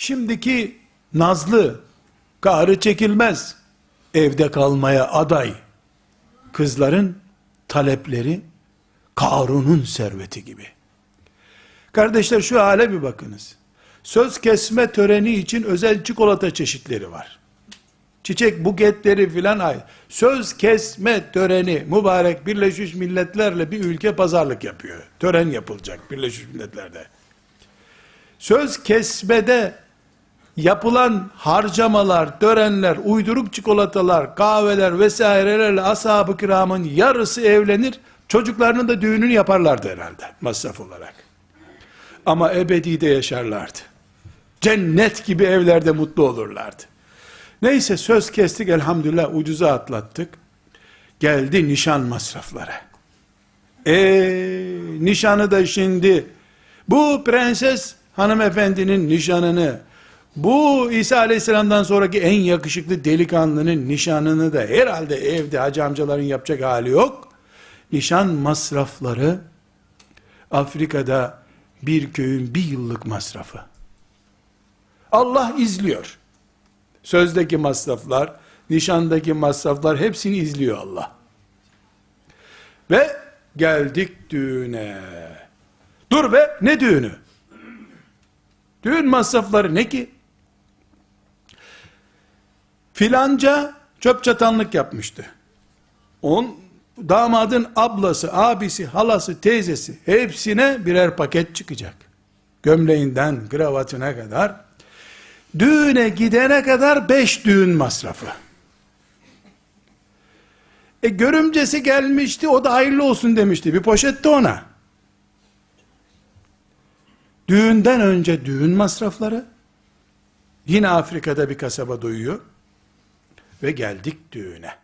Şimdiki nazlı, kahrı çekilmez, evde kalmaya aday kızların talepleri Karun'un serveti gibi. Kardeşler şu hale bir bakınız. Söz kesme töreni için özel çikolata çeşitleri var. Çiçek buketleri filan ay. Söz kesme töreni mübarek Birleşmiş Milletler'le bir ülke pazarlık yapıyor. Tören yapılacak Birleşmiş Milletler'de. Söz kesmede yapılan harcamalar, törenler, uyduruk çikolatalar, kahveler vesairelerle ashab-ı kiramın yarısı evlenir, çocuklarının da düğününü yaparlardı herhalde masraf olarak. Ama ebedi de yaşarlardı. Cennet gibi evlerde mutlu olurlardı. Neyse söz kestik elhamdülillah ucuza atlattık. Geldi nişan masrafları. E nişanı da şimdi bu prenses hanımefendinin nişanını bu İsa Aleyhisselam'dan sonraki en yakışıklı delikanlının nişanını da herhalde evde hacı amcaların yapacak hali yok. Nişan masrafları Afrika'da bir köyün bir yıllık masrafı. Allah izliyor. Sözdeki masraflar, nişandaki masraflar hepsini izliyor Allah. Ve geldik düğüne. Dur be ne düğünü? Düğün masrafları ne ki? Filanca çöp çatanlık yapmıştı. On damadın ablası, abisi, halası, teyzesi hepsine birer paket çıkacak. Gömleğinden kravatına kadar düğüne gidene kadar beş düğün masrafı. E görümcesi gelmişti o da hayırlı olsun demişti. Bir poşette ona. Düğünden önce düğün masrafları yine Afrika'da bir kasaba duyuyor ve geldik düğüne.